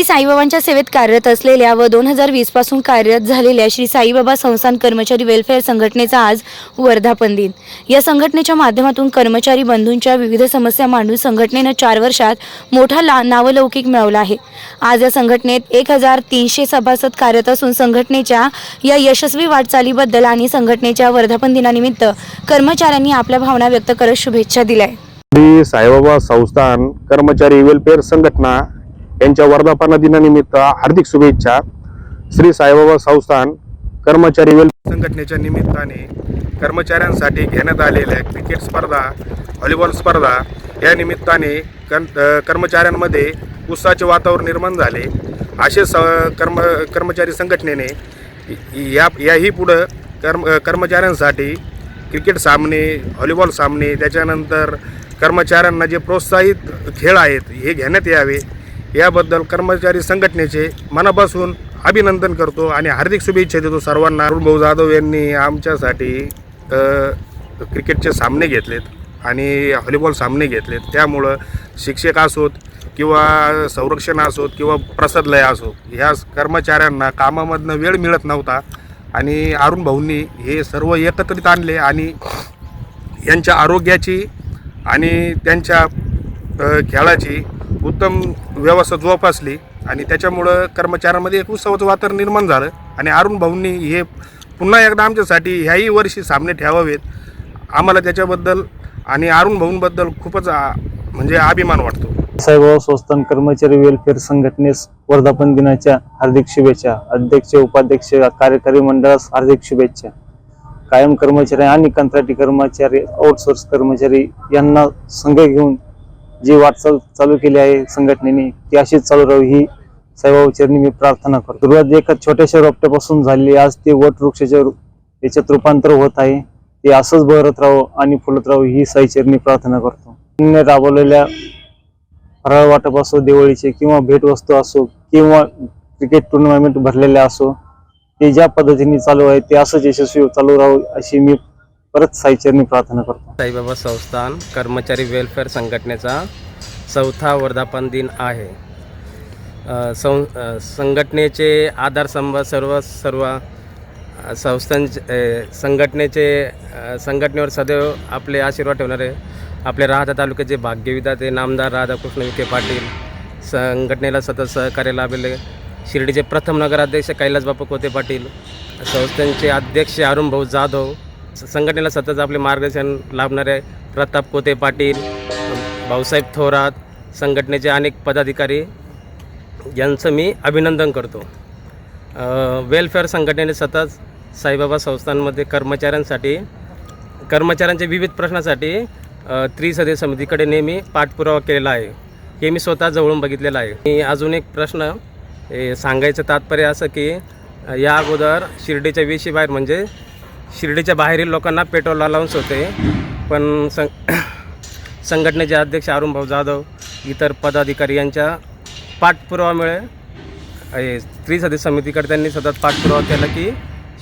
श्री साईबाबांच्या सेवेत कार्यरत असलेल्या व दोन हजार वीसपासून कार्यरत झालेल्या श्री साईबाबा संस्थान कर्मचारी वेलफेअर संघटनेचा आज वर्धापन दिन. या संघटनेच्या माध्यमातून कर्मचारी बंधूंच्या विविध समस्या मांडून संघटनेनं चार वर्षात मोठा ला नावलौकिक मिळवला आहे. आज या संघटनेत एक हजार तीनशे सभासद कार्यरत असून संघटनेच्या या यशस्वी वाटचालीबद्दल आणि संघटनेच्या वर्धापन दिनानिमित्त कर्मचाऱ्यांनी आपल्या भावना व्यक्त करत शुभेच्छा दिल्या श्री साईबाबा संस्थान कर्मचारी वेलफेअर संघटना यांच्या वर्धापन दिनानिमित्त हार्दिक शुभेच्छा. श्री साईबाबा संस्थान कर्मचारी वेल संघटनेच्या निमित्ताने कर्मचाऱ्यांसाठी घेण्यात आलेल्या क्रिकेट स्पर्धा व्हॉलीबॉल स्पर्धा या निमित्ताने कर्मचाऱ्यांमध्ये उत्साहाचे वातावरण निर्माण झाले. असे स कर्म कर्मचारी संघटनेने या याही पुढं कर्म कर्मचाऱ्यांसाठी क्रिकेट सामने व्हॉलीबॉल सामने त्याच्यानंतर कर्मचाऱ्यांना जे प्रोत्साहित खेळ आहेत हे घेण्यात यावे. याबद्दल कर्मचारी संघटनेचे मनापासून अभिनंदन करतो आणि हार्दिक शुभेच्छा देतो सर्वांना. अरुण भाऊ जाधव यांनी आमच्यासाठी क्रिकेटचे सामने घेतलेत आणि व्हॉलीबॉल सामने घेतलेत. त्यामुळं शिक्षक असोत किंवा संरक्षण असोत किंवा प्रसादलय असो ह्या कर्मचाऱ्यांना कामामधनं वेळ मिळत नव्हता आणि अरुण भाऊंनी हे सर्व एकत्रित आणले आणि यांच्या आरोग्याची आणि त्यांच्या खेळाची उत्तम व्यवस्था जोपासली आणि त्याच्यामुळं कर्मचाऱ्यांमध्ये एक उत्सवाचं वातावरण निर्माण झालं. आणि अरुण भाऊंनी हे पुन्हा एकदा आमच्यासाठी ह्याही वर्षी सामने ठेवावेत. आम्हाला त्याच्याबद्दल आणि अरुण भाऊंबद्दल खूपच आ, म्हणजे अभिमान वाटतो. साईबाबा संस्थान कर्मचारी वेलफेअर संघटनेस वर्धापन दिनाच्या हार्दिक शुभेच्छा. अध्यक्ष उपाध्यक्ष कार्यकारी मंडळास हार्दिक शुभेच्छा. कायम कर्मचारी आणि कंत्राटी कर्मचारी आउटसोर्स कर्मचारी यांना संघ घेऊन जी वाटचाल चालू केली आहे संघटनेने ती अशीच चालू राहावी ही साईबाबाचरणी मी प्रार्थना करतो. सुरुवात एका छोट्याशा रोपट्यापासून झालेली आज ते वट वृक्षाच्या याच्यात रूपांतर होत आहे. ते असंच बहरत राहो आणि फुलत राहावं ही साईचरणी प्रार्थना करतो. राबवलेल्या फराळ वाटप असो दिवाळीचे किंवा भेटवस्तू असो किंवा क्रिकेट टुर्नामेंट भरलेले असो ते ज्या पद्धतीने चालू आहे ते असंच यशस्वी चालू राहू अशी मी परत साईचरणी प्रार्थना करतो. साईबाबा संस्थान कर्मचारी वेलफेअर संघटनेचा चौथा वर्धापन दिन आहे. सं संघटनेचे आधारस्तंभ सर्व सर्व संस्थांचे संघटनेचे संघटनेवर सदैव आपले आशीर्वाद ठेवणारे आपले राहता तालुक्याचे भाग्यविधाते नामदार राधाकृष्ण विखे पाटील संघटनेला सतत सहकार्य लाभले. शिर्डीचे प्रथम नगराध्यक्ष कैलास बापू कोते पाटील संस्थांचे अध्यक्ष अरुण भाऊ जाधव संघटनेला सतत आपले मार्गदर्शन लाभणारे प्रताप कोते पाटील भाऊसाहेब थोरात संघटनेचे अनेक पदाधिकारी यांचं मी अभिनंदन करतो. वेलफेअर संघटनेने सतत साईबाबा संस्थांमध्ये कर्मचाऱ्यांसाठी कर्मचाऱ्यांच्या विविध प्रश्नासाठी अ, त्रिसदस्य समितीकडे नेहमी पाठपुरावा केलेला आहे. हे मी स्वतः जवळून बघितलेलं आहे. मी अजून एक प्रश्न सांगायचं तात्पर्य असं की या अगोदर शिर्डीच्या वेशीबाहेर म्हणजे शिर्डीच्या बाहेरील लोकांना पेट्रोल अलाउन्स होते पण सं संघटनेचे अध्यक्ष अरुणभाऊ जाधव इतर पदाधिकारी यांच्या पाठपुरावामुळे हे त्रिसदस्य समितीकडे त्यांनी सतत पाठपुरावा केला की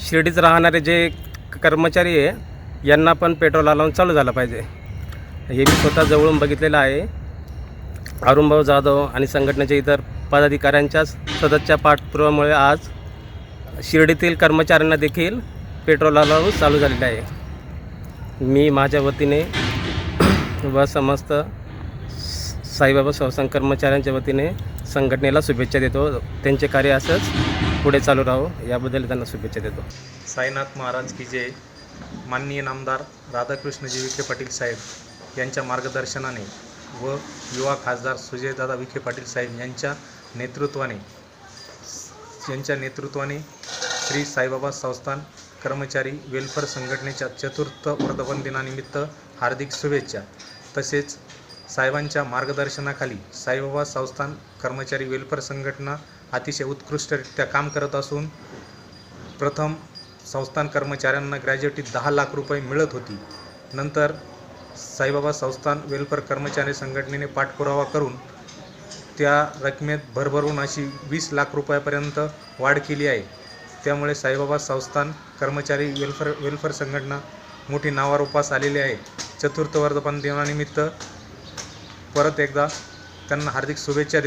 शिर्डीत राहणारे जे कर्मचारी आहे यांना पण पेट्रोल अलाउन्स चालू झाला पाहिजे. हे मी स्वतः जवळून बघितलेलं आहे. अरुणभाऊ जाधव आणि संघटनेच्या इतर पदाधिकाऱ्यांच्या सततच्या पाठपुरावामुळे आज शिर्डीतील कर्मचाऱ्यांना देखील पेट्रोल चालू झालेले आहे. मी माझ्या वतीने व समस्त साईबाबा संस्थान कर्मचाऱ्यांच्या वतीने संघटनेला शुभेच्छा देतो. त्यांचे कार्य असंच पुढे चालू राहो याबद्दल त्यांना शुभेच्छा देतो. साईनाथ महाराज की जय. माननीय नामदार राधाकृष्णजी विखे पाटील साहेब यांच्या मार्गदर्शनाने व युवा खासदार सुजयदादा विखे पाटील साहेब यांच्या नेतृत्वाने यांच्या नेतृत्वाने श्री साईबाबा संस्थान कर्मचारी वेलफेअर संघटनेच्या चतुर्थ वर्धापन दिनानिमित्त हार्दिक शुभेच्छा. तसेच साहेबांच्या मार्गदर्शनाखाली साईबाबा संस्थान कर्मचारी वेलफेअर संघटना अतिशय उत्कृष्टरित्या काम करत असून प्रथम संस्थान कर्मचाऱ्यांना ग्रॅज्युएटी दहा लाख रुपये मिळत होती. नंतर साईबाबा संस्थान वेलफेअर कर्मचारी संघटनेने पाठपुरावा करून त्या रकमेत भरभरून अशी वीस लाख रुपयापर्यंत वाढ केली आहे. त्यामुळे साईबाबा संस्थान कर्मचारी वेलफेअर वेल्फेअर संघटना मोठी नावारूपास आलेली आहे. चतुर्थ वर्धापन दिनानिमित्त परत एकदा त्यांना हार्दिक शुभेच्छा दे